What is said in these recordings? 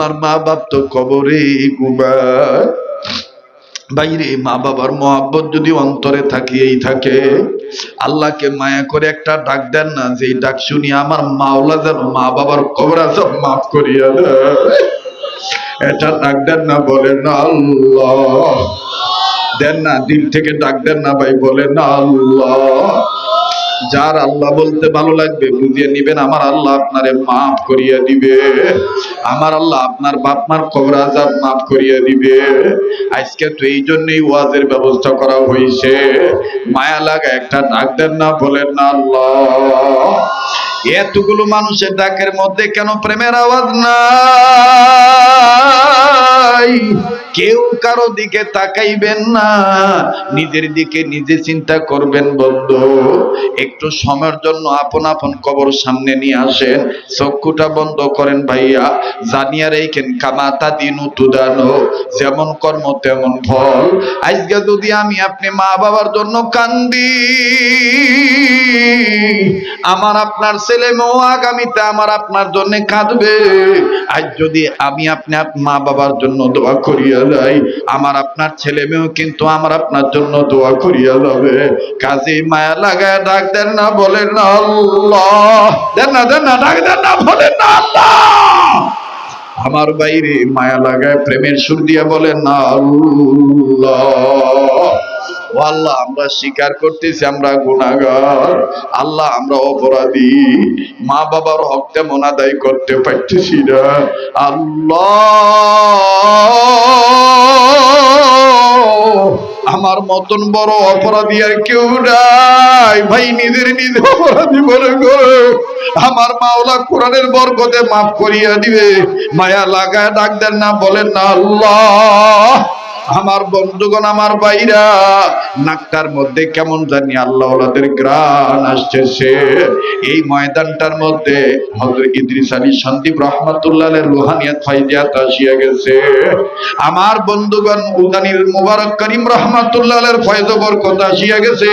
আমার মা বাপ তো কবরে ঘুমায়। বাইরে মা বাবার মহাব্বত যদি অন্তরে থাকিয়েই থাকে, আল্লাহকে মায়া করে একটা ডাক দেন না যে ডাক শুনি আমার মাওলা যেন মা বাবার কবরা সব মাফ করিয়া এটা ডাক দেন না বলে না আল্লাহ। দেন না, দিল থেকে ডাক দেন না, ভাই বলে না আল্লাহ। যার আল্লাহ বলতে ভালো লাগবে বুঝিয়ে নিবেন, আমার আল্লাহ আপনারে মাফ করিয়া দিবে। আমার আল্লাহ আপনার বাপ মার কবর আজাব মাফ করিয়া দিবে। আজকে তো এই জন্যই ওয়াজের ব্যবস্থা করা হয়েছে মায়া লাগা একটা ডাক দেন না, বলেন না আল্লাহ। এতগুলো মানুষের ডাকের মধ্যে কেন প্রেমের আওয়াজ নাই। কেউ কারও দিকে তাকাইবেন না। নিজের দিকে নিজে চিন্তা করবেন, বন্ধু। একটু সময়ের জন্য আপন আপন কবর সামনে নিয়ে আসেন। চক্ষুটা বন্ধ করেন ভাইয়া। জানিয়া রেখেন, কামাতা দিন তুদানো। যেমন কর্ম, তেমন ফল। আজকে যদি আমি আপনি মা বাবার জন্য কান্দি আমার আপনার ছেলে মেয়েও আগামীতে আমার আপনার জন্য কাঁদবে। আজ যদি আমি আপনি মা বাবার জন্য দোয়া করিয়া যাই আমার আপনার ছেলে মেয়েও কিন্তু আমার আপনার জন্য দোয়া করিয়া যাবে কাজে মায়া লাগায় ডাক দেন না, বলেন না আল্লাহ। দেন না দেন না, ডাক দেন না, বলেন না আল্লাহ। আমার বাইরে মায়া লাগায় প্রেমের সুর দিয়া বলেন না আল্লাহ। ও আল্লাহ, আমরা স্বীকার করতেছি আমরা গুণাগার আল্লাহ, আমরা অপরাধী। মা বাবার হক তেমন আদায় করতে পারতেছি না। আল্লাহ, আমার মতন বড় অপরাধী আর কেউ নাই। ভাই, নিজের নিজে অপরাধী বলে আমার মাওলা কোরআনের বরকতে মাফ করিয়া দিবে। মায়া লাগায় ডাক দেন না, বলেন না, আল্লাহ। আমার বন্ধুগণ, আমার বাইরা নাকটার মধ্যে কেমন জানি আল্লাহ গ্রান আসতেছে এই ময়দানটার মধ্যে সন্দীপ ফাইজিয়াত আসিয়া গেছে। আমার বন্ধুগণ, উদানির মুবারক করিম রহমাতুল্লাহের ফয়জ বরকত আসিয়া গেছে।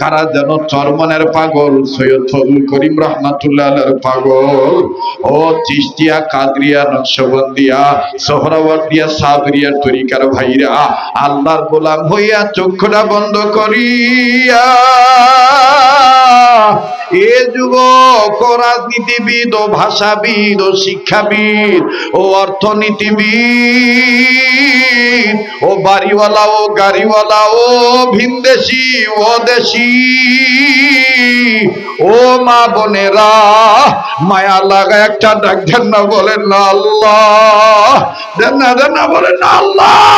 কারা যেন চরমনের পাগল সৈয়দ ফজল করিম রহমাতুল্লাহের পাগল। ও চিস্তিয়া, কাদরিয়া, নকশবন্দিয়া, সোহরাওয়ার্দিয়া সাবরিয়ার তরিকার ভাইরা, আল্লাহর গোলাম হইয়া চক্ষুটা বন্ধ করিয়া, এ যুবক, রাজনীতিবিদ ও ভাষাবিদ ও শিক্ষাবিদ ও অর্থনীতিবিদ ও বাড়িওয়ালা ও গাড়িওয়ালা ও ভিনদেশি ও দেশি ও মা বোনেরা, মায়া লাগা একটা ডাক দেন না বলেন আল্লাহ, দেন না দেন না বলেন আল্লাহ।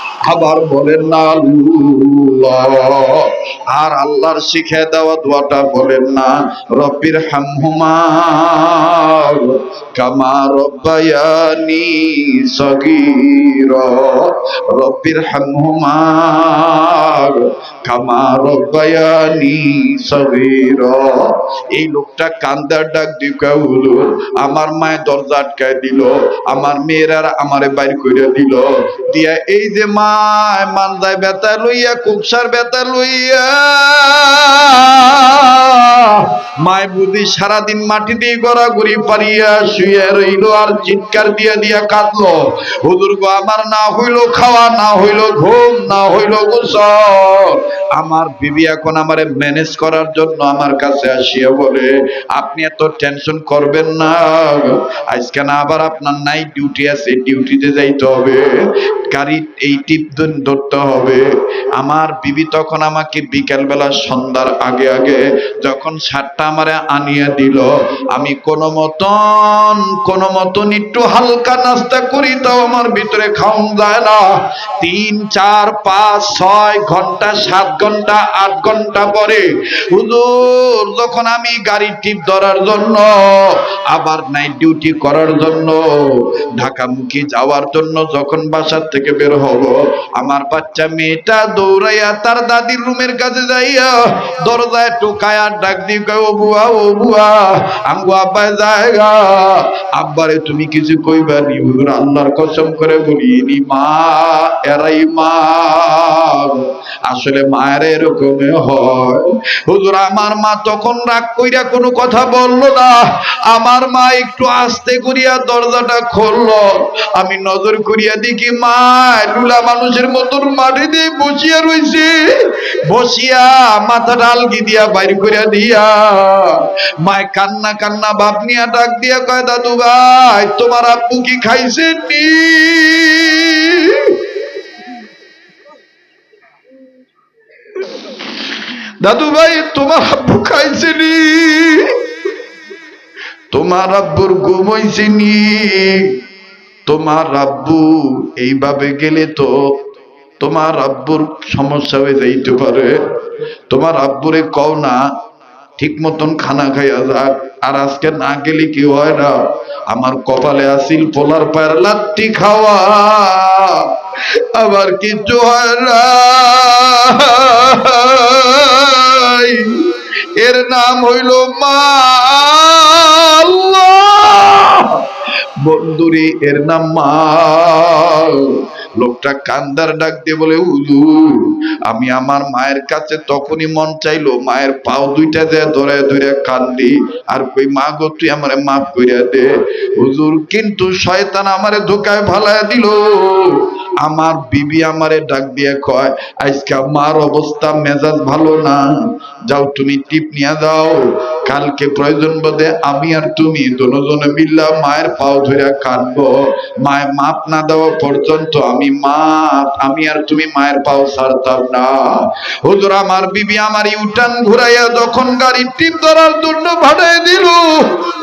আবার বলেন না আর আল্লাহর শিখে দেওয়া দোয়াটা বলেন না, রব্বির হামহুমা কামা রব্বায়ানি সগীর। রব্বির হামহুমা কামা রব্বায়ানি সগীর। এই লোকটা কান্দার ডাক দিকা আমার মায়ের দরজা আটকায় দিল, আমার মেয়েরা আমারে বাইর করে দিল। দিয়া এই যে মায় মানদায় বেতা লইয়া, কুকসার বেতা লইয়া। মায় বুদ্ধি সারাদিন মাটি দিয়ে গড়াগড়ি পারিয়া শুয়ে রইল আর চিৎকার দিয়া দিয়া কাঁদলো। হুজুর গো, আমার না হইল খাওয়া, না হইল ঘুম, না হইল গোসল। আমার বিবি এখন আমারে ম্যানেজ করার জন্য আমার কাছে আসিয়া বলে, আপনি এত টেনশন করবেন না। আজকে না আবার আপনার নাইট ডিউটি আছে, ডিউটিতে যাইতে হবে। গাড়ি, এই ধ- ধরতে হবে। আমার বিবি তখন আমাকে বিকেল বেলা সন্ধ্যার আগে আগে যখন সারটা আমারে আনিয়ে দিল, আমি কোনো মতন কোনো মতন একটু হালকা নাস্তা করি, তাও আমার ভিতরে খাওন যায় না। তিন, চার, পাঁচ, ছয় ঘণ্টা, সাত ঘণ্টা, আট ঘণ্টা পরে হুজুর, যখন আমি গাড়ি টিপ ধরার জন্য, আবার নাইট ডিউটি করার জন্য, ঢাকামুখী যাওয়ার জন্য যখন বাসার থেকে বের হব আমার বাচ্চা মেয়েটা দৌড়াইয়া তার দাদির রুমের কাছে যাইয়া দরজায় টোকায়া ডাক দি ও বুয়া ও বুয়া, আমগো আব্বাই জায়গা। আব্বারে তুমি কিছু কইবা নি? আল্লাহর কসম করে বলি ইনি মা, এরাই মা। আসলে মায়ের এরকম হয়। হুজুর, আমার মা তখন রাগ কইরা কোনো কথা বলল না। আমার মা একটু আস্তে করিয়া দরজাটা খুললো। আমি নজর করিয়া দেখি মা লুলা মানুষের মতন মাটি দিয়ে বসিয়া রইছে, বসিয়া মাথা ডালকি দিয়া বাইর করিয়া দিয়া। মায় কান্না কান্না, বাপ নিয়া ডাক দিয়া কয়, দাদু ভাই, তোমার আব্বু কি খাইছেন নি দাদু ভাই, তোমার আব্বু খাইছেনি তোমার আব্বুর ঘুম হইছেনি তোমার আব্বু এইভাবে গেলে তো তোমার আব্বুর সমস্যা হয়ে যাইতে পারে। তোমার আব্বুরে কও না, ঠিক মতন খানা খাইয়া যাক। আর আজকে না গেলে কি হয় না? আমার কপালে আসিল পোলার পায়ের লাত্তি খাওয়া। আবার কিছু হয় না। এর নাম হইল মা। বন্ধুরে, এর নাম মা লোকটা কান্দার ডাক দিয়ে বলে উদু আমি আমার মায়ের কাছে তখনই মন চাইলো, মায়ের পাও দুইটা দিয়ে ধরে ধরে কান্দি, আর কই, মা গো, তুই আমারে মাফ কইরা দে। হুজুর কিন্তু শয়তান আমারে ধোকায় ভালায় দিল। আমার বিবি আমারে ডাক দিয়ে কয়, আজকে মার অবস্থা, মেজাজ ভালো না। যাও, তুমি টিপ নিয়ে দাও কালকে প্রয়োজন বোধে আমি আর তুমি দুজনে মিল্লা মায়ের পাও ধরে কাঁদবো মায়ের মাপ না দেওয়া পর্যন্ত আমি মা আমি আর তুমি মায়ের পাও ছাড়তাম না। হুজুর আমার বিবি আমার ইউটান ঘুরাইয়া যখন গাড়ি টিপ ধরার জন্য ভাড়াই দিল,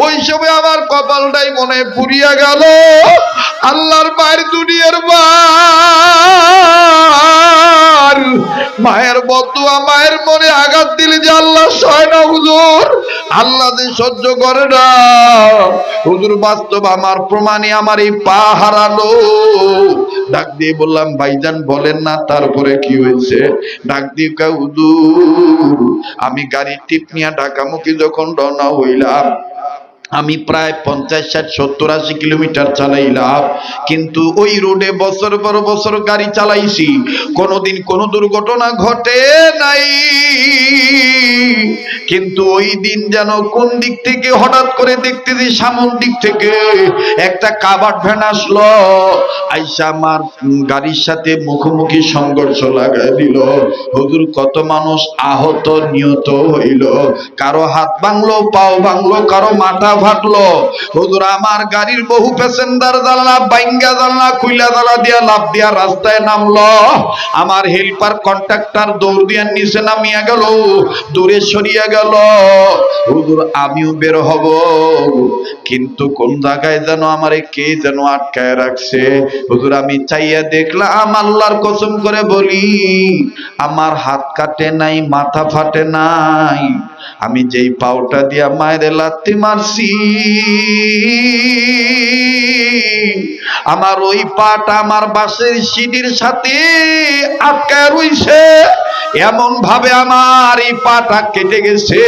ওই সময় আমার কপালটাই মনে পুরিয়া গেল। আল্লাহর মায়ের দুনিয়ার মার মায়ের বদুয়া, মায়ের মনে আঘাত দিলে যে আল্লাহ সয় না, হুজুর। আল্লাহ যে সহ্য করে না। হুজুর, বাস্তব আমার প্রমাণে আমার এই পা হারালো ডাক দিয়ে বললাম, ভাইজান বলেন না, তারপরে কি হয়েছে? ডাক দিয়ে হুজুর, আমি গাড়ি টিপ নিয়ে ঢাকামুখী যখন রওনা হইলাম আমি প্রায় পঞ্চাশ, ষাট, সত্তর, আশি কিলোমিটার চালাইলাম। কিন্তু ওই রোডে বছর পর বছর গাড়ি চালাইছি। কোনোদিন কোনো দুর্ঘটনা ঘটে নাই। কিন্তু ওই দিন যেন কোন দিক থেকে হঠাৎ করে দেখতেছি সামন দিক থেকে একটা কাবার ভ্যান আসলো। আইসা আমার গাড়ির সাথে মুখোমুখি সংঘর্ষ লাগাই দিল। হুজুর, কত মানুষ আহত, নিহত হইল। কারও হাত ভাঙলো, পাও ভাঙলো, কারও মাথা ফাটলো হুজুর, আমার গাড়ির বহু প্যাসেঞ্জার জানলা বাইঙ্গা জানলা খুইলা জানলা দিয়া লাভ দিয়া রাস্তায় নামলো। আমার হেল্পার কন্ট্রাক্টর দৌড় নিচে নামিয়া গেল, দূরে সরিয়া গেল। হুজুর, আমিও বের হব। কিন্তু কোন জায়গায় যেন আমারে কে যেন আটকায় রাখছে? হুজুর, আমি চাইয়া দেখলাম আল্লাহর কসম করে বলি, আমার হাত কাটে নাই, মাথা ফাটে নাই। আমি যেই পাউটা দিয়া মায়ের লাত্তি মারছি আমার ওই পাটা আমার বাসের সিঁড়ির সাথে আটকায় রইছে। এমন ভাবে আমার এই পাটা কেটে গেছে।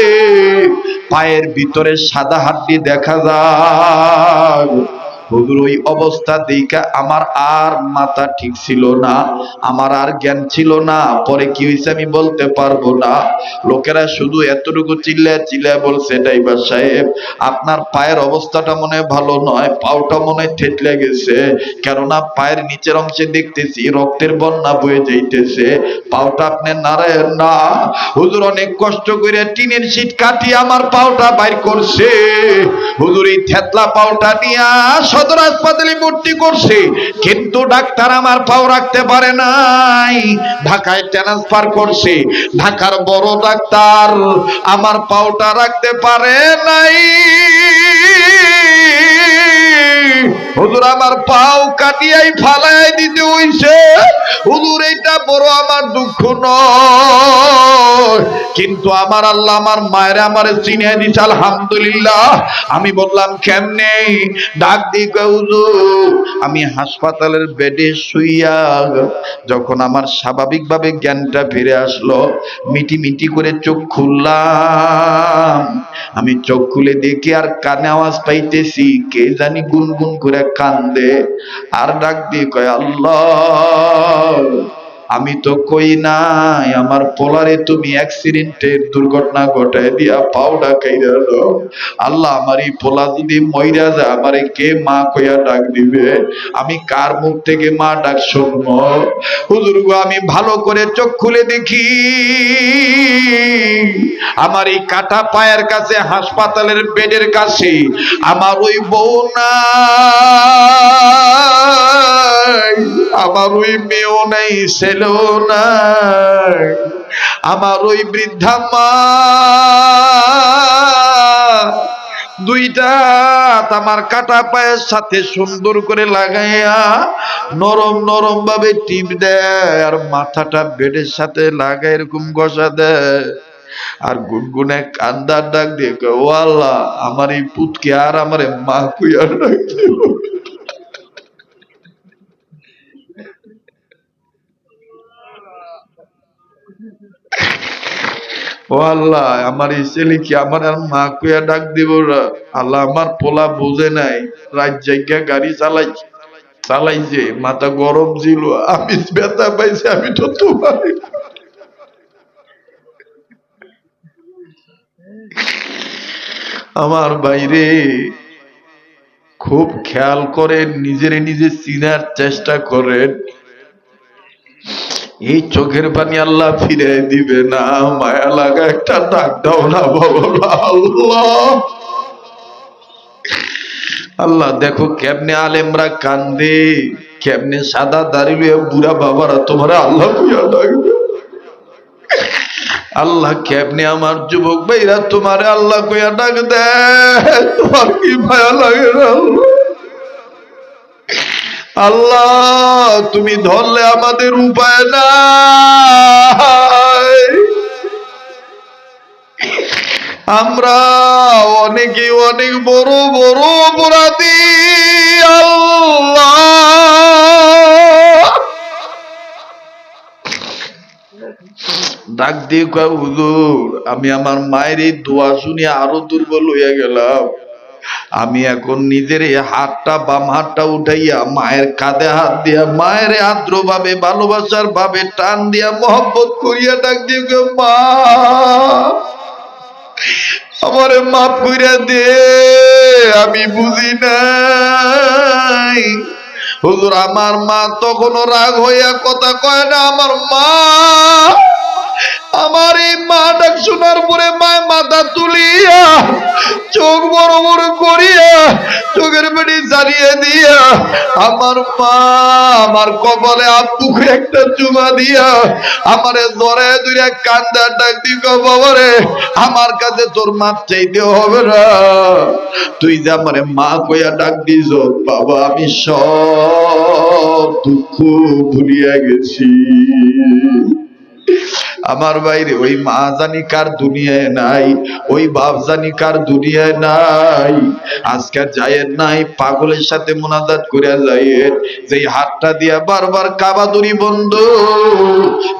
পায়ের ভিতরে সাদা হাড্ডি দেখা যায়। হুজুর, ওই অবস্থা দেখা আমার আর মাথা ঠিক ছিল না, আমার আর জ্ঞান ছিল না। পরে কি হয়েছে আমি বলতে পারব না। লোকেরা শুধু এতটুকু চিল্লায় চিল্লায় বলছে ড্রাইভার সাহেব, আপনার পায়ের অবস্থাটা মনে ভালো নয়, পাওটা মনে থেতলে গেছে। কেননা পায়ের নিচের অংশে দেখতেছি রক্তের বন্যা বয়ে যাইতেছে। পাওটা আপনি নারায়ণ না। হুজুর, অনেক কষ্ট করে টিনের শীট কাটিয়ে আমার পাওটা বাইর করছে। হুজুর, এই থেতলা পাওটা নিয়ে সদর হাসপাতালে ভর্তি করছে, কিন্তু ডাক্তার আমার পাও রাখতে পারে নাই। ঢাকায় ট্রান্সফার করছে, ঢাকার বড় ডাক্তার আমার পাওটা রাখতে পারে নাই। হুজুর, আমার পাও কাটিয়াই ফালাই দিতে হইছে। হুজুর এটা বড় আমার দুঃখ নয়। কিন্তু আমার আল্লাহ আমার মায়ের আমার চিনিয়ে দিছে, আলহামদুলিল্লাহ। আমি বললাম, কেমনে? ডাক দি হুজুর, আমি হাসপাতালের বেডে শুইয়া যখন আমার স্বাভাবিকভাবে জ্ঞানটা ফিরে আসলো মিটি মিটি করে চোখ খুললাম। আমি চোখ খুলে দেখি আর কানে আওয়াজ পাইতেছি, কে জানি গুনগুন করে কান্দে। আর ডাক দিয়ে কয়, আল্লাহ। আমি তো কই নাই, আমার পোলারে তুমি অ্যাক্সিডেন্টের দুর্ঘটনা ঘটায় দিয়া পাউডা দাও আল্লাহ আমার এই পোলা যদি মইরা যায়, আমারে কে মা কইয়া ডাক দিবে? আমি কার মুখ থেকে মা ডাক শুনব? হুজুর আমি ভালো করে চোখ খুলে দেখি। আমার এই কাটা পায়ের কাছে, হাসপাতালের বেডের কাছে আমার ওই বউ না আমার ওই মেয়েও নাই ছেলেও নাই। আমার ওই বৃদ্ধা মা দুইটা আমার কাটা পায়ের সাথে সুন্দর করে লাগাইয়া নরম নরম ভাবে টিপ দেয় আর মাথাটা বেডের সাথে লাগায়, এরকম ঘষা দেয়। আর গুনগুনে কান্দার ডাক দিয়ে আল্লাহ, আমার এই পুতকে আর আমারে মা কুইয়া ডাক ও আল্লাহ, আমার এই কি আমার আর মা কুইয়া ডাক দিব আল্লাহ, আমার পোলা বুঝে নাই, রাত জায়গা গাড়ি চালাইছে চালাইছে, মাথা গরম ছিল, আমি ব্যথা পাইছি, আমি তো তোমার আমার বাইরে খুব খেয়াল করেন, নিজের নিজে চিনার চেষ্টা করেন। এই চোখের পানি আল্লাহ ফিরে দিবে না, মায়া লাগা একটা ডাক দাও না আল্লাহ আল্লাহ, দেখো কেমনে আলেমরা কান্দে, কেমনে সাদা দাড়ি লইয়া বুড়া বাবারা তোমার আল্লাহ আল্লাহ, কেমনে আমার যুবক ভাইরা তোমারে আল্লাহ কইয়া ডাক দে তোমার কি মায়া লাগে না, আল্লাহ? আল্লাহ, তুমি ধরলে আমাদের উপায় নাই। আমরা অনেকে অনেক বড় বড় অপরাধী। আল্লাহ। ডাক দিয়ে কয়, হুজুর, আমি আমার মায়ের এই দোয়া শুনে আরও দুর্বল হইয়া গেলাম। আমি এখন নিজের হাতটা বাম হাতটা উঠাইয়া মায়ের কাঁধে হাত দিয়া, মায়ের আদ্র ভাবে ভালোবাসার ভাবে টান দিয়া, মহব্বত করিয়া ডাক দিয়ে মা। আমারে মাফ কইরা দে, আমি বুঝি নাই। হুজুর, আমার মা তখনও রাগ হইয়া কথা কয় না, আমার মা আমার এই মা ডাক শোনার পরে মা মাথা তুলিয়া, চোখ বড় বড় করিয়া, চোখের বেড়ি জ্বালিয়ে দিয়া, আমার মা, আমার কপালে আব্বুকে একটা চুমা দিয়া, আমারে ধরে দুইটা কান্দার ডাক দি বাবারে, আমার কাছে তোর মাপ চাইতে হবে না। তুই যে আমারে মা কইয়া ডাক দিস বাবা, আমি সব দুঃখ ভুলিয়া গেছি। আমার বাইরে, ওই মা জানি কার দুনিয়ায় নাই, ওই বাপ জানি কার দুনিয়ায় নাই। আজকে যায়ের নাই, পাগলের সাথে মোনাজাত করে যাইয়ের যেই হাতটা দিয়া বারবার কাবাদুরি বন্ধ,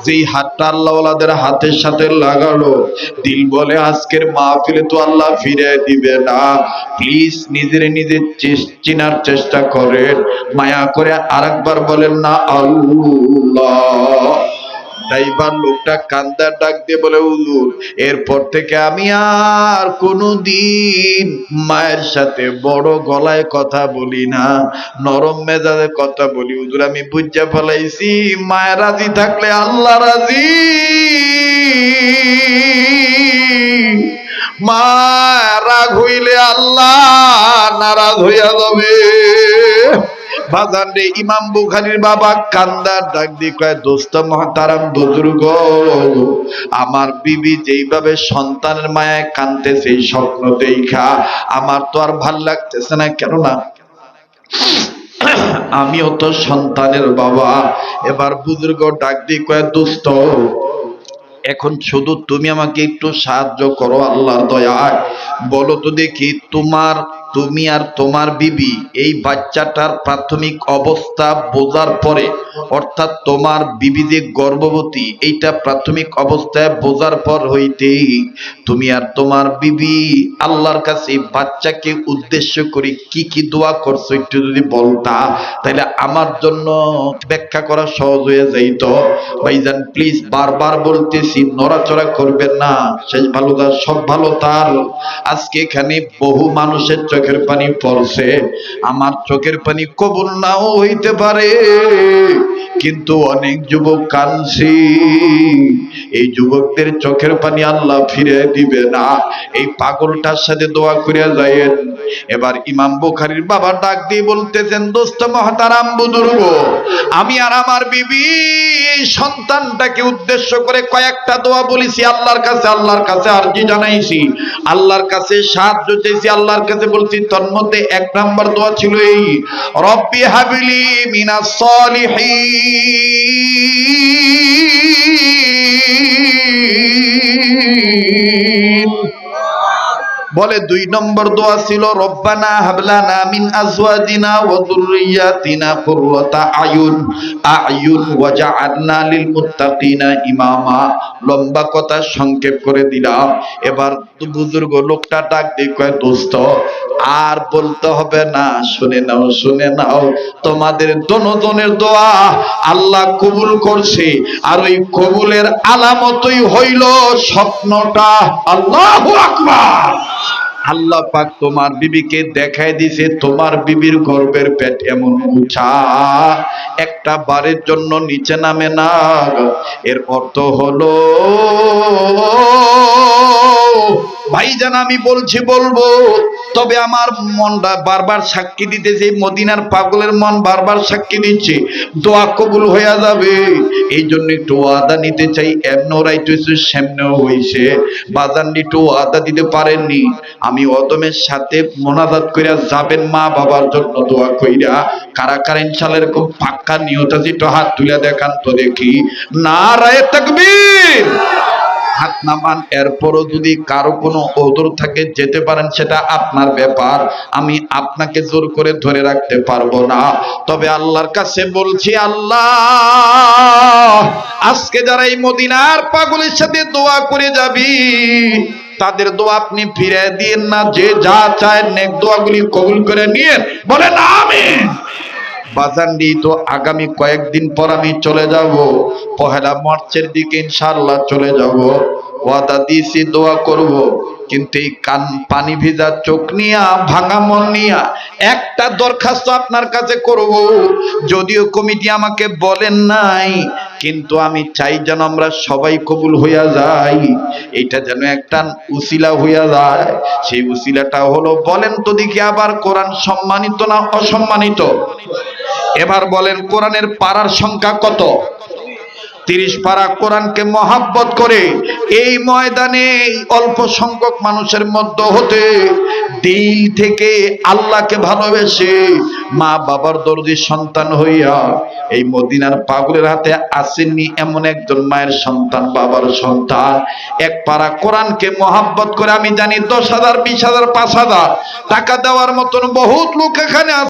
যেই হাতটা আল্লাহওয়ালাদের হাতের সাথে লাগালো, দিল বলে, আজকের মা মাহফিলে তো আল্লাহ ফিরে দিবে না। প্লিজ নিজের নিজে চেস- চেনার চেষ্টা করেন। মায়া করে আরেকবার বলেন, না, আল্লাহ। ড্রাইভার লোকটা কান্দার ডাক দিয়ে বলে, হুজুর, এরপর থেকে আমি আর কোনো দিন মায়ের সাথে বড় গলায় কথা বলি না, নরম মেজাজে কথা বলি। হুজুর, আমি বুঝা ফেলাইছি, মায়ের রাজি থাকলে আল্লাহ রাজি। মা, রাগ হইলে আল্লাহ নারাজ হইয়া যাবে। বাজান রে ইমাম বুখারীর বাবা কান্দার ডাক দিয়ে কয়, দোস্ত মহাতারাম, বুজুর্গ, আমার বিবি যেইভাবে সন্তানের মায়ায় কানতে সেই স্বপ্ন দেখা আমার তো আর ভালো লাগতেছে না, কেননা আমিও তো সন্তানের বাবা। এবার বুজুর্গ ডাক দিয়ে কয়, দোস্ত, এখন শুধু তুমি আমাকে একটু সাহায্য করো, আল্লাহর দয়ায়। বলো তো দেখি, তোমার তুমি আর তোমার বিবি এই বাচ্চাটার প্রাথমিক অবস্থা বোঝার পরে, অর্থাৎ তোমার বিবি যে গর্ভবতী, এইটা প্রাথমিক অবস্থায় বোঝার পর হইতেই তুমি আর তোমার বিবি আল্লাহর কাছে বাচ্চাকে উদ্দেশ্য করে কি কি দোয়া করছ একটু যদি বলতা তাহলে আমার জন্য ব্যাখ্যা করা সহজ হয়ে যাইত। ভাইজান প্লিজ বারবার বলতেছি, নড়াচড়া করবেন না। শেষ ভালো তার সব ভালো তার। আজকে এখানে বহু মানুষের চোখের পানি পড়ছে, আমার চোখের পানি কবুল নাও হইতে পারে। কিন্তু অনেক যুবক কানছি এই যুবকদের চোখের পানি আল্লাহ ফিরে দিবে না। এই পাগলটার সাথে দোয়া করে যায়েন এবার ইমাম বুখারীর বাবা ডাক দিয়ে বলতেছেন, দোস্ত মহতারাম বুজুর্গ, আমি আর আমার বিবি এই সন্তানটাকে উদ্দেশ্য করে কয়েকটা দোয়া বলেছি। আল্লাহর কাছে আল্লাহর কাছে আরজি জানাইছি। আল্লাহর কাছে সাহায্য চেয়েছি আল্লাহর কাছে বলছি তন্মধ্যে এক নাম্বার দোয়া ছিল এই রব্বি হাবিলি মিনাস সলিহিন। বলে, দুই নম্বর দোয়া ছিল, রব্বানা হাবলানা মিন আজওয়াজিনা ওয়া যুররিয়াতিনা কুররাতা আয়ুন আয়ুন ওয়াজআলনা লিল মুত্তাকিনা ইমামা। লম্বা কথা সংক্ষেপ করে দিলাম। এবার তো বুজুর্গ লোকটা ডাক দিয়ে কয়, দোস্ত, আর বলতে হবে না, শুনে নাও শুনে নাও, তোমাদের দনজনের দোয়া আল্লাহ কবুল করছে, আর ওই কবুলের আলামতই হইল স্বপ্নটা আল্লাহু আকবার। আল্লাহ পাক তোমার বিবিকে দেখাই দিছে, তোমার বিবির গর্বের পেট এমন উঁচা। একটা বারের জন্য নিচে নামে না এর অর্থ হলো ভাইজান, আমি বলছি, বলব, তবে আমার মনটা বারবার সাক্ষী দিতেছে মদিনার পাগলের মন বারবার সাক্ষী দিচ্ছে। দোয়া কবুল হইয়া যাবে। এই জন্য একটু ওয়াদা নিতে চাই এমন রাইতেছে সামনেও হইছে। বাজান একটু ওয়াদা দিতে পারেননি। আমি অদমের সাথে মোনাজাত কইরা যাবেন মা বাবার জন্য দোয়া কইরা। কারা কারা ইনশাল্লাহ এরকম পাক্কা নিয়ত আছে হাত তুলে দেখান তো দেখি। না রায় তাকবীর! হাত নামান এরপরও যদি কারও কোনো ওদর থাকে, যেতে পারেন, সেটা আপনার ব্যাপার। আমি আপনাকে জোর করে ধরে রাখতে পারব না। তবে আল্লাহর কাছে বলছি, আল্লাহ, আজকে যারা এই মদিনার পাগলের সাথে দোয়া করে যাবি, তাদের দোয়া আপনি ফিরে দিন না। যে যা চায়, নেক দোয়াগুলি কবুল করে নিয়ে বলেন, আমিন। বাজানডি, তো আগামী কয়েকদিন পর আমি চলে যাব। পহেলা মার্চের দিকে ইনশাআল্লাহ চলে যাব। ওয়াদা দিয়েছি, দোয়া করব। কিন্তু এই কান, পানি ভিজা চোখ নিয়া, ভাঙা মন নিয়া, একটা দরখাস্ত আপনার কাছে করব। যদিও কমিটি আমাকে বলেন নাই, কিন্তু আমি চাই যেন আমরা সবাই কবুল হইয়া যাই। এটা যেন একটা উসিলা হইয়া যায়। সেই উসিলাটা হলো, বলেন তো দেখি আবার কোরআন সম্মানিত না অসম্মানিত? এবার বলেন, কোরআনের পাড়ার সংখ্যা কত? তিরিশ পারা কোরআনকে মহাব্বত করে এই ময়দানে অল্প সংখ্যক মানুষের মধ্যে হতে দিল থেকে আল্লাহকে ভালোবেসে মা বাবার দর্দি সন্তান হইয়া এই মদিনার পাগলের হাতে আসেননি এমন একজন মায়ের সন্তান, বাবার সন্তান। এক পারা কোরআনকে মহাব্বত করে, আমি জানি দশ হাজার, বিশ হাজার, পাঁচ হাজার টাকা দেওয়ার মতন বহুত লোক এখানে আছে।